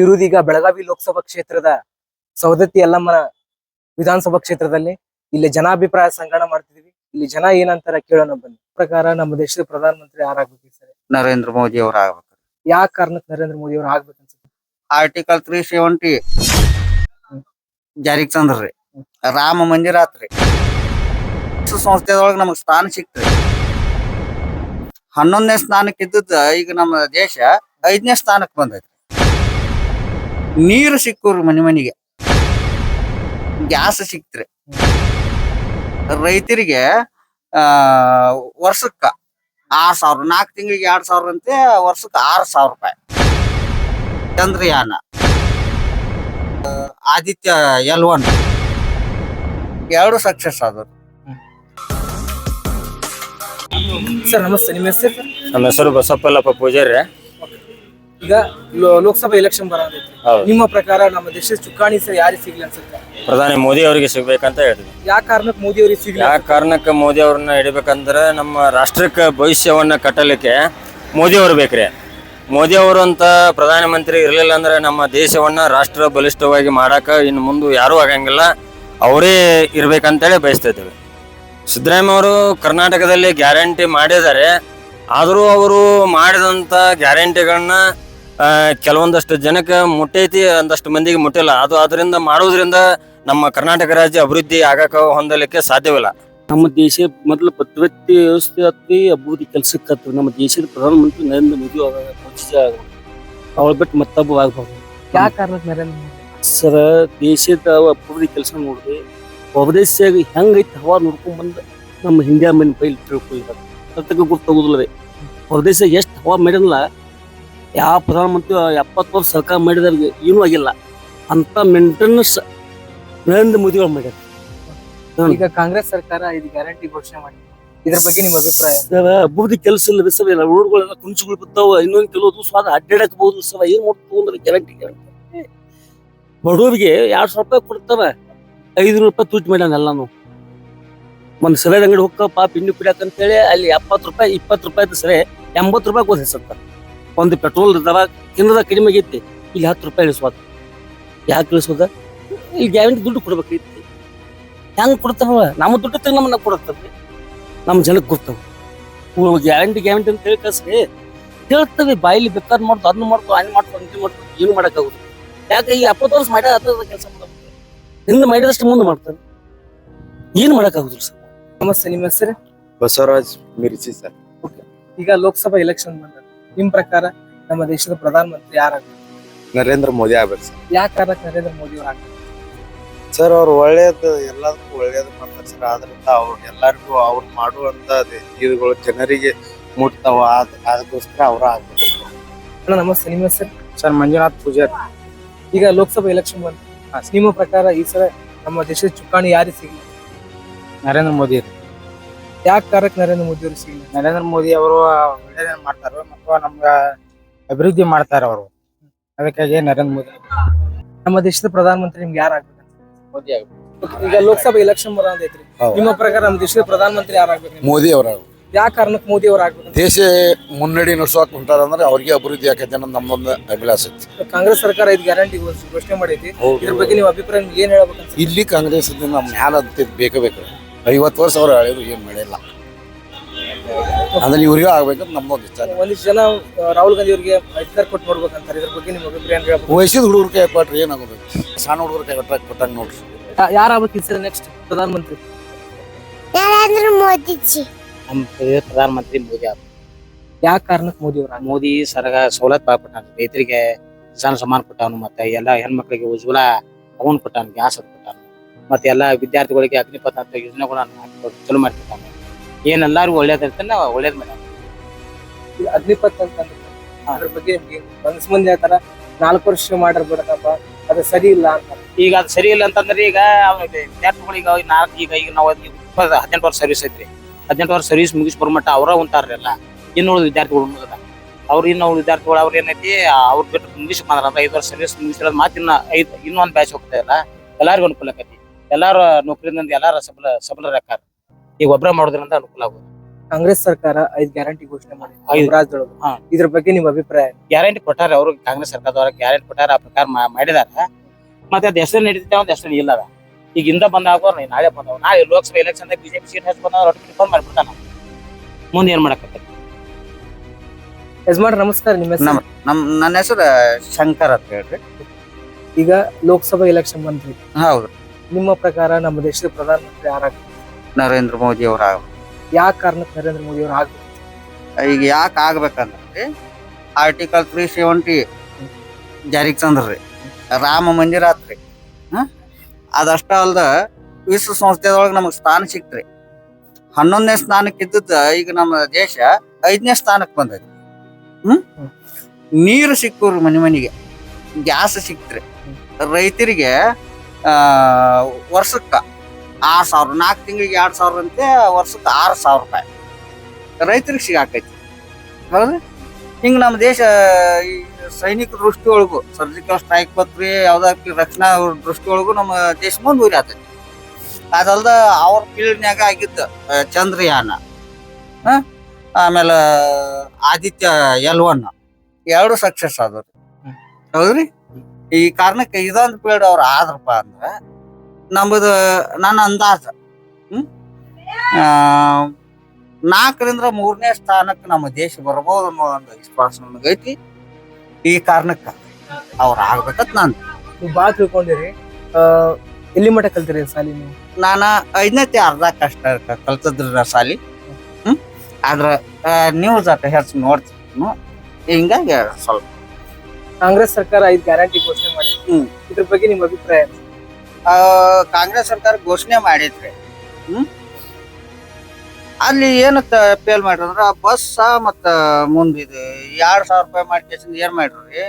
ಇರುವುದೀಗ ಬೆಳಗಾವಿ ಲೋಕಸಭಾ ಕ್ಷೇತ್ರದ ಸವದತ್ತಿ ಯಲ್ಲಮ್ಮನ ವಿಧಾನಸಭಾ ಕ್ಷೇತ್ರದಲ್ಲಿ ಇಲ್ಲಿ ಜನಾಭಿಪ್ರಾಯ ಸಂಗ್ರಹ ಮಾಡ್ತಿದೀವಿ. ಇಲ್ಲಿ ಜನ ಏನಂತಾರ ಕೇಳೋಣ ಬನ್ನಿ. ಪ್ರಕಾರ ನಮ್ಮ ದೇಶದ ಪ್ರಧಾನಮಂತ್ರಿ ಯಾರಾಗ್ಬೇಕು ಸರ್? ನರೇಂದ್ರ ಮೋದಿ ಅವರು ಆಗ್ಬೇಕು. ಯಾವ ಕಾರಣಕ್ಕೆ ನರೇಂದ್ರ ಮೋದಿ ಅವರು ಆಗ್ಬೇಕು ಅನ್ಸುತ್ತೆ? ಆರ್ಟಿಕಲ್ ತ್ರೀ ಸೆವೆಂಟಿ ಜಾರಿಗೆ ತಂದ್ರಿ. ರಾಮ ಮಂದಿರ ಆತ್ರಿ ಸಂಸ್ಥೆದೊಳಗೆ ನಮಗ್ ಸ್ಥಾನ ಸಿಕ್ತ್ರಿ. ಹನ್ನೊಂದನೇ ಸ್ಥಾನಕ್ಕೆ ಇದ್ದದ್ದು ಈಗ ನಮ್ಮ ದೇಶ ಐದನೇ ಸ್ಥಾನಕ್ಕೆ ಬಂದೈತಿ ನೀರು ಸಿಕ್ಕೋರು ಮನೆ ಮನೆಗೆ. ಗ್ಯಾಸ್ ಸಿಕ್ತ್ರಿ. ರೈತರಿಗೆ ಆ ವರ್ಷಕ್ಕ ಆರ್ ಸಾವಿರ ನಾಲ್ಕು ತಿಂಗಳಿಗೆ ಎರಡ್ ಸಾವಿರ ಅಂತೆ ವರ್ಷಕ್ಕೆ ಆರ್ ಸಾವಿರ ರೂಪಾಯಿ. Chandrayaan Aditya L one. ಎರಡು ಸಕ್ಸಸ್ ಆದರು ಸರ್ ನಮಸ್ತೆ ನಿಮ್ಮ ಹೆಸರು? ನಮ್ಮ ಹೆಸರು ಬಸಪ್ಪಲ್ಲಪ್ಪ ಪೂಜಾರಿ ಈಗ ಲೋ- ಲೋಕಸಭಾ ಎಲೆಕ್ಷನ್ ಬರೋದೈತಿ ಹೌದು. ನಿಮ್ಮ ಪ್ರಕಾರ ನಮ್ಮ ದೇಶದ ಚುಕ್ಕಾಣಿ ಸರ್ ಯಾರಿಗೆ ಸಿಗ್ಲಿ ಅನ್ಸುತ್ತೆ? ಪ್ರಧಾನಿ ಮೋದಿ ಅವರಿಗೆ ಸಿಗ್ಬೇಕಂತ ಹೇಳ್ತೀವಿ ಯಾವ ಕಾರಣಕ್ಕೆ ಮೋದಿ ಅವ್ರಿಗೆ ಸಿಗ್ಲಿ ಯಾವ ಕಾರಣಕ್ಕೆ ಮೋದಿ ಅವ್ರನ್ನ ಹಿಡಿಬೇಕಂದ್ರೆ ನಮ್ಮ ರಾಷ್ಟ್ರಕ್ಕೆ ಭವಿಷ್ಯವನ್ನ ಕಟ್ಟಲಿಕ್ಕೆ ಮೋದಿ ಅವರು ಬೇಕ್ರಿ. ಮೋದಿ ಅವರು ಅಂತ ಪ್ರಧಾನಮಂತ್ರಿ ಇರಲಿಲ್ಲ ಅಂದ್ರೆ ನಮ್ಮ ದೇಶವನ್ನ ರಾಷ್ಟ್ರ ಬಲಿಷ್ಠವಾಗಿ ಮಾಡಾಕ ಇನ್ನು ಮುಂದೆ ಯಾರೂ ಆಗಂಗಿಲ್ಲ. ಅವರೇ ಇರ್ಬೇಕಂತೇಳಿ ಬಯಸ್ತಾ ಇದ್ದೇವೆ. ಸಿದ್ದರಾಮಯ್ಯ ಅವರು ಕರ್ನಾಟಕದಲ್ಲಿ ಗ್ಯಾರಂಟಿ ಮಾಡಿದ್ದಾರೆ. ಆದರೂ ಅವರು ಮಾಡಿದಂಥ ಗ್ಯಾರಂಟಿಗಳನ್ನ ಕೆಲವೊಂದಷ್ಟು ಜನಕ್ಕೆ ಮುಟ್ಟೈತಿ ಒಂದಷ್ಟು ಮಂದಿಗೆ ಮುಟ್ಟಿಲ್ಲ. ಅದು ಅದರಿಂದ ಮಾಡೋದ್ರಿಂದ ನಮ್ಮ ಕರ್ನಾಟಕ ರಾಜ್ಯ ಅಭಿವೃದ್ಧಿ ಆಗಕ ಹೊಂದಲಿಕ್ಕೆ ಸಾಧ್ಯವಿಲ್ಲ. ನಮ್ಮ ದೇಶ ಮೊದಲು ಪತ್ರವ್ಯಕ್ತಿ ವ್ಯವಸ್ಥೆ ಅತಿ ಅಭಿವೃದ್ಧಿ ಕೆಲಸಕ್ಕೆ ನಮ್ಮ ದೇಶದ ಪ್ರಧಾನಮಂತ್ರಿ ನರೇಂದ್ರ ಮೋದಿ ಅವಳ ಬಿಟ್ಟು ಮತ್ತೊಬ್ಬ ಆಗಬಹುದು ಯಾವ ಕಾರಣಕ್ಕೆ ನರೇಂದ್ರ ಮೋದಿ? ಸರ ದೇಶದ ಅಭಿವೃದ್ಧಿ ಕೆಲಸ ನೋಡ್ರಿ ಹೊರದೇಶಾಗ ಹೆಂಗೈತಿ ಹವಾ ನೋಡ್ಕೊಂಡ್ ಬಂದ ನಮ್ಮ ಹಿಂಡಿಯಾ ಮೇನ್ ಪೈಲ್ ತಿಳ್ಕೊಳ್ಬೇಕು. ಅದಕ್ಕೆ ಗೊತ್ತಾಗುದಿಲ್ಲ ರೀ ಹೊರದೇಶ ಎಷ್ಟು ಹವಾ ಮಾಡಿರಲ್ಲ ಯಾವ ಪ್ರಧಾನಮಂತ್ರಿ ಎಪ್ಪತ್ತು ವರ್ಷ ಸರ್ಕಾರ ಮಾಡಿದವ್ರಿಗೆ ಏನೂ ಆಗಿಲ್ಲ. ಅಂತ ಮೇಂಟೆನೆನ್ಸ್ ನರೇಂದ್ರ ಮೋದಿ ಅವ್ರು ಮಾಡ್ಯಾರ ಈಗ ಕಾಂಗ್ರೆಸ್ ಸರ್ಕಾರ ಇದು ಗ್ಯಾರಂಟಿ ಘೋಷಣೆ ಮಾಡಿ. ಇದ್ರ ಬಗ್ಗೆ ನಿಮ್ಮ ಅಭಿಪ್ರಾಯ ಸರ್ ಅಭಿವೃದ್ಧಿ ಕೆಲಸ ಇಲ್ಲ ಸರ್ ಇಲ್ಲ ರೋಡ್ಗಳೆಲ್ಲ ಕುಂಚುಗಳು ಬಿದ್ದಾವ ಇನ್ನೊಂದು ಕೆಲವು ದಿವಸ ಅದು ಅಡ್ಡಾಡಕ್ಬಹುದು ಸರ್ ಏನ್ ಮಾಡ್ತು ಅಂದ್ರೆ ಗ್ಯಾರಂಟಿ ಬಡವರಿಗೆ ಎರಡ್ ಸಾವಿರ ರೂಪಾಯಿ ಕೊಡ್ತಾವ ಐದು ರೂಪಾಯಿ ತೂಟ್ ಮಾಡ್ಯಾನ ಎಲ್ಲಾನು. ಒಂದು ಸರಿಯಾದ ಅಂಗಡಿ ಹೋಗ್ತಾವ ಪಾಪ ಇನ್ನು ಕುಡಿಯಾಕ ಅಂತೇಳಿ ಅಲ್ಲಿ ಎಪ್ಪತ್ತು ರೂಪಾಯಿ ಇಪ್ಪತ್ತು ರೂಪಾಯಿ ಸರಿ ಎಂಬತ್ತು ರೂಪಾಯಿ ಹೆಸರ್ತಾರ ಒಂದು ಪೆಟ್ರೋಲ್ ದರ ಕಿನ್ನದ ಕಡಿಮೆ ಆಗೈತಿ. ಇಲ್ಲಿ ಹತ್ತು ರೂಪಾಯಿ ಇಳಿಸ್ಬೋದು ಯಾಕೆ ಇಳಿಸೋದ ಇಲ್ಲಿ ಗ್ಯಾರಂಟಿ ದುಡ್ಡು ಕೊಡ್ಬೇಕೈತಿ ಹೆಂಗ್ ಕೊಡ್ತಾವ ನಮ್ಮ ದುಡ್ಡು ತೆಗ್ ನಮ್ಮನ್ನ ಕೊಡತ್ತಲ್ರಿ ನಮ್ಮ ಜನಕ್ಕೆ ಗೊತ್ತವ ಗ್ಯಾರಂಟಿ ಗ್ಯಾರಂಟಿ ಅಂತ ಹೇಳಿ ಕಳ್ಸ್ರಿ. ಹೇಳ್ತವೆ ಬಾಯಿಲಿ ಬೇಕಾದ್ ಮಾಡ್ತು ಅದನ್ನ ಮಾಡ್ತು ಅನ್ನ ಮಾಡ್ತು ಅಂತ ಮಾಡ್ತು ಏನು ಮಾಡೋಕ್ಕಾಗುತ್ತೆ ಯಾಕೆ ಈ ಅಪ್ಪತ್ತು ವರ್ಷ ಮಾಡ್ಯಾರ ಅದ ಕೆಲಸ ಮಾಡ್ತಾರೆ ಹಿಂದೆ ಮಾಡಿದಷ್ಟು ಮುಂದೆ ಮಾಡ್ತಾರೆ. ಏನು ಮಾಡಕ್ಕಾಗುದಿಲ್ಲ ಸರ್. ನಮಸ್ತೆ ನಿಮ್ಮ ಹೆಸರು? ಬಸವರಾಜ್ ಮಿರ್ಚಿ ಸರ್. ಈಗ ಲೋಕಸಭಾ ಎಲೆಕ್ಷನ್ ಬಂದ ನಿಮ್ ಪ್ರಕಾರ ನಮ್ಮ ದೇಶದ ಪ್ರಧಾನಮಂತ್ರಿ ಯಾರು ನರೇಂದ್ರ ಮೋದಿ ಆಗ್ಬೇಕು ಸರ್. ಯಾವ ಕಾರಣಕ್ಕೆ ನರೇಂದ್ರ ಮೋದಿ ಅವ್ರು ಆಗ್ಬೇಕು? ಸರ್ ಅವ್ರು ಒಳ್ಳೇದು ಎಲ್ಲದಕ್ಕೂ ಒಳ್ಳೇದು ಮಾಡ್ತಾರೆ ಸರ್. ಆದ್ರಿಂದ ಅವ್ರು ಎಲ್ಲರಿಗೂ ಅವ್ರು ಮಾಡುವಂತ ಇದುಗಳು ಜನರಿಗೆ ಮುಟ್ತಾವ. ಅದ್ ಅದಕ್ಕೋಸ್ಕರ ಅವ್ರ ಆಗ್ಬೇಕು ಅಣ್ಣ ನಮಸ್ತೆ. ನಿಮ್ಮ ಹೆಸರು? ಸರ್ ಮಂಜುನಾಥ್ ಪೂಜಾರಿ. ಈಗ ಲೋಕಸಭಾ ಎಲೆಕ್ಷನ್ ಬಂತು. ನಿಮ್ಮ ಪ್ರಕಾರ ಈ ಸಲ ನಮ್ಮ ದೇಶದ ಚುಕ್ಕಾಣಿ ಯಾರಿಗೆ ಸಿಗಲಿ? ನರೇಂದ್ರ ಮೋದಿ ಯಾವ ಕಾರಣಕ್ಕೆ ನರೇಂದ್ರ ಮೋದಿ ಅವರು ಸಿಗಲಿಲ್ಲ? ನರೇಂದ್ರ ಮೋದಿ ಅವರು ಒಳ್ಳೇದೇನ್ ಮಾಡ್ತಾರೋ ಮತ್ತು ನಮ್ಗ ಅಭಿವೃದ್ಧಿ ಮಾಡ್ತಾರ ಅವರು. ಅದಕ್ಕಾಗಿ ನರೇಂದ್ರ ಮೋದಿ ನಮ್ಮ ದೇಶದ ಪ್ರಧಾನಮಂತ್ರಿ ನಿಮ್ಗೆ ಯಾರು ಆಗ್ಬೇಕು? ಮೋದಿ ಈಗ ಲೋಕಸಭಾ ಎಲೆಕ್ಷನ್ ಬರೋದೈತ್ರಿ ಅಂತೈತ್ರಿ ನಿಮ್ಮ ಪ್ರಕಾರ ನಮ್ಮ ದೇಶದ ಪ್ರಧಾನಮಂತ್ರಿ ಯಾರಾಗ್ಬೇಕು ಮೋದಿ ಅವರ ಯಾವ ಕಾರಣಕ್ಕೆ ಮೋದಿ ಅವರು ಆಗ್ಬೇಕು ದೇಶ ಮುನ್ನಡೆ ನಡೆಸೋಕೆ ಹೊಂಟಾರಂದ್ರೆ ಅವ್ರಿಗೆ ಅಭಿವೃದ್ಧಿ ಆಕೈತೆ ಅನ್ನೋದು ನಮ್ಮೊಂದು ಅಭಿಲಾಷೆ ಐತಿ. ಕಾಂಗ್ರೆಸ್ ಸರ್ಕಾರ ಇದು ಗ್ಯಾರಂಟಿ ಘೋಷಣೆ ಮಾಡೈತಿ. ಇದ್ರ ಬಗ್ಗೆ ನೀವು ಅಭಿಪ್ರಾಯ ಏನ್ ಹೇಳ್ಬೇಕು ಇಲ್ಲಿ ಕಾಂಗ್ರೆಸ್ ನಮ್ಮ ಮ್ಯಾಲ ಅಂತ ಬೇಕೇ ಬೇಕು ಐವತ್ತು ವರ್ಷ ಅವ್ರು ಹೇಳಿದ್ರು ಏನು ಮಾಡಿಲ್ಲ. ಅಂದ್ರೆ ಇವ್ರಿಗೂ ಆಗ್ಬೇಕಂತ ನಮ್ಮೊಂದು ಇಷ್ಟ ಒಂದಿಷ್ಟು ಜನ ರಾಹುಲ್ ಗಾಂಧಿ ಅವರಿಗೆ ಅಧಿಕಾರ ಕೊಟ್ಟು ನೋಡ್ಬೇಕಂತಾರೆ. ಇದ್ರ ಬಗ್ಗೆ ನಿಮ್ಮ ಅಭಿಪ್ರಾಯ ಏನ್ ಹೇಳ್ಬೇಕು ವಯಸ್ಸಿದ ಹುಡುಗರು ಕೈ ಕೊಟ್ರೆ ಏನಾಗೋದು? ಸಣ್ಣ ಹುಡುಗರು ಕೈ ಕೊಟ್ಟಾಗ ಕೊಟ್ಟಂಗೆ ನೋಡ್ರಿ. ಯಾರಾಗ್ಬೇಕು ಸರ್ ನೆಕ್ಸ್ಟ್ ಪ್ರಧಾನಮಂತ್ರಿ. ನರೇಂದ್ರ ಮೋದಿಜಿ. ನಮ್ಮ ಪ್ರಧಾನಮಂತ್ರಿ ಮೋದಿ ಅವರು. ಯಾವ ಕಾರಣಕ್ಕೆ ಮೋದಿ ಅವರು? ಮೋದಿ ಸರಗ ಸವಲತ್ತು ಭಾಳ ಕೊಟ್ಟಾನ ರೈತರಿಗೆ ಕಿಸಾನ್ ಸಮಾನ ಕೊಟ್ಟಾನು ಮತ್ತೆ ಎಲ್ಲ ಹೆಣ್ಮಕ್ಳಿಗೆ ಉಜ್ವಲ ಅವನ್ ಕೊಟ್ಟಾನ ಗ್ಯಾಸ್ ಅದು ಕೊಟ್ಟಾನ. ಮತ್ತೆ ಎಲ್ಲ ವಿದ್ಯಾರ್ಥಿಗಳಿಗೆ ಅಗ್ನಿಪಥ ಅಂತ ಯೋಜನೆಗಳನ್ನ ಚಲೋ ಮಾಡ್ತಿರ್ತಾನೆ. ಏನೆಲ್ಲಾರು ಒಳ್ಳೇದಿರ್ತ ಒಳ್ಳೇದ್ ಮಾಡ್ಯಾನ. ಅಗ್ನಿಪಥ್ ಅಂತ ಅಂತಂದ್ರೆ ಅದ್ರ ಬಗ್ಗೆ ಮನಸ್ ಮಂದಿ ಹೇಳ್ತಾರ ನಾಲ್ಕು ವರ್ಷ ಮಾಡಿರ್ಬಿಡತ್ತಪ್ಪ ಅದು ಸರಿ ಇಲ್ಲ ಅಂತ. ಈಗ ಅದು ಸರಿ ಇಲ್ಲ ಅಂತಂದ್ರೆ ಈಗ ವಿದ್ಯಾರ್ಥಿಗಳಿಗೆ ನಾಲ್ಕು ಈಗ ಈಗ ನಾವು ಹದಿನೆಂಟು ವರ್ಷ ಸರ್ವಿಸ್ ಐತ್ರಿ. ಹದಿನೆಂಟು ವರ್ಷ ಸರ್ವಿಸ್ ಮುಗಿಸ್ ಮಟ್ಟ ಅವರ ಉಂಟಾರಲ್ಲ ಎಲ್ಲ. ಇನ್ನು ಉಳಿದ ವಿದ್ಯಾರ್ಥಿಗಳು ಉಣ್ಣದ ಅವ್ರು ಇನ್ನು ವಿದ್ಯಾರ್ಥಿಗಳು ಅವ್ರು ಏನೈತಿ ಅವ್ರ ಬಿಟ್ಟು ಮುಗಿಸ್ ಬಂದ್ರ ಐದು ವರ್ಷ ಸರ್ವಿಸ್ ಮುಗಿಸಿರೋದು ಮಾತ್ರ ಇನ್ನ ಐದು ಇನ್ನೊಂದು ಬ್ಯಾಚ್ ಹೋಗ್ತಾ ಇಲ್ಲ ಎಲ್ಲರಿಗೂ ಅನುಕೂಲ ಆಕೈತಿ. ಎಲ್ಲಾರು ನೌಕರಿಯಿಂದ ಎಲ್ಲಾರು ಸಬಲ ಸಬಲರಾಕಾರ ಈಗ ಒಬ್ಬರ ಮಾಡೋದ್ರಿಂದ ಅನುಕೂಲ ಆಗುತ್ತೆ ಕಾಂಗ್ರೆಸ್ ಸರ್ಕಾರ ಐದ್ ಗ್ಯಾರಂಟಿ ಘೋಷಣೆ ಮಾಡಿ ಐದು. ರಾಜ್ಯದೊಳಗೆ ಹಾ. ಇದ್ರ ಬಗ್ಗೆ ನಿಮ್ ಅಭಿಪ್ರಾಯ? ಗ್ಯಾರಂಟಿ ಕೊಟ್ಟಾರ ಅವರು ಕಾಂಗ್ರೆಸ್ ಸರ್ಕಾರದವ್ರ ಗ್ಯಾರಂಟಿ ಕೊಟ್ಟಾರ ಆ ಪ್ರಕಾರ ಮಾ- ಮಾಡಿದಾರ. ಮತ್ತೆ ಅದ್ ಹೆಸರು ನಡೀತೈತೆ ಒಂದು ಹೆಸರು ಇಲ್ಲ ಅದ. ಈಗ ಇಂದ ಬಂದಾಗ ನಾಳೆ ಬಂದವ ನಾಳೆ ಲೋಕಸಭಾ ಎಲೆಕ್ಷನ್ ಬಿಜೆಪಿ ಸೀಟ್ ಹಚ್ಚಿ ಬಂದ ರೊಟ್ಟಿ ಫೋನ್ ಮಾಡ್ಬಿಡ್ತಾನ ಮುಂದೆ ಏನ್ ಮಾಡಕತ್ತ ಯಜಮಾನ್ ನಮಸ್ಕಾರ ನಿಮ್ಮ ಹೆಸರು? ನಮ್ ನನ್ನ ಹೆಸರು ಶಂಕರ್ ಅಂತ ಹೇಳ್ರಿ. ಈಗ ಲೋಕಸಭಾ ಎಲೆಕ್ಷನ್ ಬಂದ್ರಿ. ಹೌದು. ನಿಮ್ಮ ಪ್ರಕಾರ ನಮ್ಮ ದೇಶದ ಪ್ರಧಾನಮಂತ್ರಿ ಯಾರಾಗ್ಬೇಕು? ನರೇಂದ್ರ ಮೋದಿ ಅವರ ಯಾಕೆ ಕಾರಣಕ್ಕೆ ನರೇಂದ್ರ ಮೋದಿ ಅವರು ಆಗ್ಬೇಕು? ಈಗ ಯಾಕೆ ಆಗ್ಬೇಕಂದ್ರೆ ಆರ್ಟಿಕಲ್ ತ್ರೀ ಸೆವೆಂಟಿ ಜಾರಿಗೆ ತಂದ್ರಿ ರಾಮ ಮಂದಿರ ಆತ್ರಿ ಹ? ಅದಷ್ಟ ಅಲ್ದ ವಿಶ್ವಸಂಸ್ಥೆದೊಳಗೆ ನಮಗೆ ಸ್ಥಾನ ಸಿಕ್ತ್ರಿ ಹನ್ನೊಂದನೇ ಸ್ಥಾನಕ್ಕೆ ಇದ್ದದ್ದು ಈಗ ನಮ್ಮ ದೇಶ ಐದನೇ ಸ್ಥಾನಕ್ಕೆ ಬಂದೈತಿ. ಹ್ಮ್? ನೀರು ಸಿಕ್ಕವ್ರಿ ಮನೆ ಮನೆಗೆ ಗ್ಯಾಸ್ ಸಿಕ್ತ್ರಿ ರೈತರಿಗೆ ವರ್ಷಕ್ಕ ಆರು ಸಾವಿರ ನಾಲ್ಕು ತಿಂಗಳಿಗೆ ಎರಡು ಸಾವಿರ ಅಂತೆ, ವರ್ಷಕ್ಕೆ ಆರು ಸಾವಿರ ರೂಪಾಯಿ. ರೈತರಿಗೆ ಸಿಗಾಕೈತಿ. ಹೌದು? ಹಿಂಗೆ ನಮ್ಮ ದೇಶ, ಈ ಸೈನಿಕ ದೃಷ್ಟಿಯೊಳಗು ಸರ್ಜಿಕಲ್ ಸ್ಟ್ರೈಕ್ ಬತ್ರಿ ಯಾವುದಕ್ಕೆ ರಕ್ಷಣಾ ದೃಷ್ಟಿಯೊಳಗು ನಮ್ಮ ದೇಶ ಮುಂದುವರಿ ಆತೈತಿ. ಅದಲ್ದ ಅವ್ರ ಫೀಲ್ಡ್ನ್ಯಾಗ ಆಗಿದ್ದ ಚಂದ್ರಯಾನ? ಆಮೇಲೆ ಆದಿತ್ಯ ಎಲ್ ಒನ್, ಎರಡು ಸಕ್ಸಸ್ ಆದವ್ರಿ ಹೌದ್ರಿ ಈ ಕಾರಣಕ್ಕೆ ಇದೊಂದು ಪೀರಿಯಡ್ ಅವ್ರು ಆದ್ರಪ್ಪ ಅಂದ್ರ ನಮ್ಮದು ನನ್ನ ಅಂದಾಜ. ಹ್ಮ್? ನಾಲ್ಕರಿಂದ ಮೂರನೇ ಸ್ಥಾನಕ್ಕೆ ನಮ್ಮ ದೇಶ ಬರ್ಬೋದು ಅನ್ನೋ ಒಂದು ವಿಶ್ವಾಸ ನನಗೈತಿ ಈ ಕಾರಣಕ್ಕೆ ಅವ್ರು ಆಗ್ಬೇಕಂತ ನಾನು. ನೀವು ಭಾಳ ತಿಳ್ಕೊಂಡಿರಿ. ಎಲ್ಲಿ ಮಠ ಕಲ್ತಿರಿ ಸಾಲಿ ನೀವು? ನಾನ ಐದನೇತಿ ಅರ್ಧ ಕಷ್ಟ ಕಲ್ತದ್ರ ಸಾಲಿ. ಹ್ಮ್? ಆದ್ರ ನ್ಯೂಸ್ ಅಟ ಹೆಚ್ಚು ನೋಡ್ತೀನಿ. ಹಿಂಗಾಗಿ ಸ್ವಲ್ಪ ಕಾಂಗ್ರೆಸ್ ಸರ್ಕಾರ ಐದು ಗ್ಯಾರಂಟಿ ಘೋಷಣೆ ಮಾಡಿದ್ರು. ಇದ್ರ ಬಗ್ಗೆ ನಿಮ್ ಅಭಿಪ್ರಾಯ ಆ, ಕಾಂಗ್ರೆಸ್ ಸರ್ಕಾರ ಘೋಷಣೆ ಮಾಡಿದ್ರೆ ಹ್ಮ್ ಅಲ್ಲಿ ಏನತ್ತ ಅಪೀಲ್ ಮಾಡ್ರಂದ್ರ ಬಸ್ ಮತ್ತ ಮುಂದ್ ಇದು ಎರಡ್ ಸಾವಿರ ರೂಪಾಯಿ ಮಾಡ್ಕೇಸಿಂದ ಏನ್ ಮಾಡ್ರಿ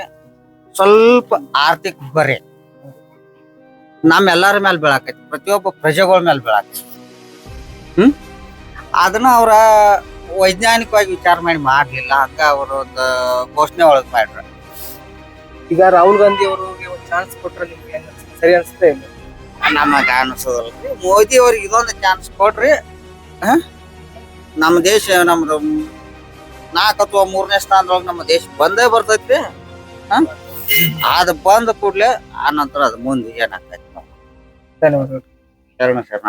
ಸ್ವಲ್ಪ ಆರ್ಥಿಕ ಬರೆ ನಮ್ಮೆಲ್ಲರ ಮೇಲೆ ಬೀಳಾಕೈತಿ ಪ್ರತಿಯೊಬ್ಬ ಪ್ರಜೆಗಳ ಮೇಲೆ ಬೀಳಾಕೈತಿ ಹ್ಮ್ ಅದನ್ನ ಅವ್ರ ವೈಜ್ಞಾನಿಕವಾಗಿ ವಿಚಾರ ಮಾಡಿ ಮಾಡ್ಲಿಲ್ಲ ಹಂಗ ಅವ್ರ ಒಂದು ಘೋಷಣೆ ಒಳಗ್ ಮಾಡ್ರ ಈಗ ರಾಹುಲ್ ಗಾಂಧಿ ಅವರು ಒಂದು ಚಾನ್ಸ್ ಕೊಟ್ರೆ ನಿಮ್ಗೆ? ಸರಿ ಅನ್ಸುತ್ತೆ ನಮಗೆ ಅನಿಸೋದಲ್ಲ. ಮೋದಿ ಅವ್ರಿಗೆ ಇದೊಂದು ಚಾನ್ಸ್ ಕೊಡ್ರಿ ಹ? ನಮ್ಮ ದೇಶ ನಮ್ದು ನಾಲ್ಕು ಅಥವಾ ಮೂರನೇ ಸ್ಥಾನದೊಳಗೆ ನಮ್ಮ ದೇಶ ಬಂದೇ ಬರ್ತೈತಿ ಅದು ಅದ್ ಬಂದ ಕೂಡಲೇ ಆ ನಂತರ ಅದು ಮುಂದೆ ಏನಾಗ್ತೈತಿ ಧನ್ಯವಾದಗಳು. ಶರಣ ಶರಣ